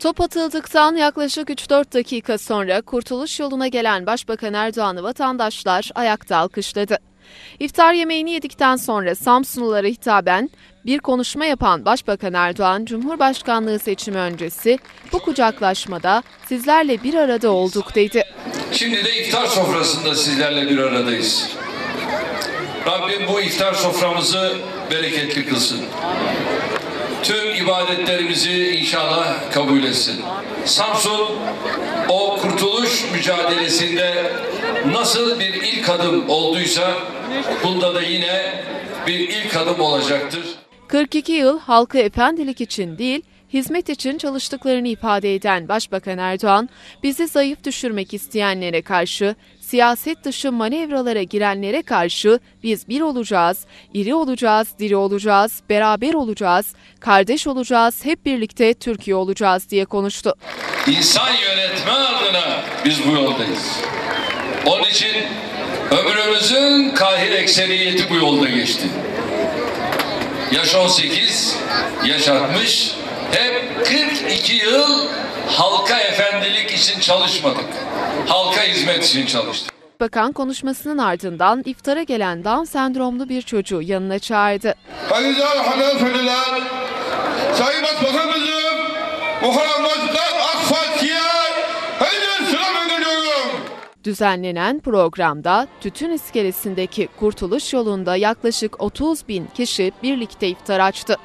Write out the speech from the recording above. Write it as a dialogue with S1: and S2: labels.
S1: Top atıldıktan yaklaşık 3-4 dakika sonra kurtuluş yoluna gelen Başbakan Erdoğan'ı vatandaşlar ayakta alkışladı. İftar yemeğini yedikten sonra Samsunlulara hitaben bir konuşma yapan Başbakan Erdoğan, Cumhurbaşkanlığı seçimi öncesi bu kucaklaşmada sizlerle bir arada olduk dedi.
S2: Şimdi de iftar sofrasında sizlerle bir aradayız. Rabbim bu iftar soframızı bereketli kılsın. Tüm ibadetlerimizi inşallah kabul etsin. Samsun o kurtuluş mücadelesinde nasıl bir ilk adım olduysa bunda da yine bir ilk adım olacaktır.
S1: 42 yıl halkı efendilik için değil, hizmet için çalıştıklarını ifade eden Başbakan Erdoğan, bizi zayıf düşürmek isteyenlere karşı, siyaset dışı manevralara girenlere karşı biz bir olacağız, iri olacağız, diri olacağız, beraber olacağız, kardeş olacağız, hep birlikte Türkiye olacağız diye konuştu.
S2: İnsan yönetme adına biz bu yoldayız. Onun için ömrümüzün kahir ekseriyeti bu yolda geçti. Yaş 18, yaş 60, hep 42 yıl halka efendilik için çalışmadık. Halka hizmet için çalıştık.
S1: Bakan konuşmasının ardından iftara gelen Down sendromlu bir çocuğu yanına çağırdı.
S3: Azizel hanımefendiler, Sayın Başbakanımızın Muharrem Başkan AK Parti'ye.
S1: Düzenlenen programda Tütün iskelesindeki kurtuluş yolunda yaklaşık 30 bin kişi birlikte iftar açtı.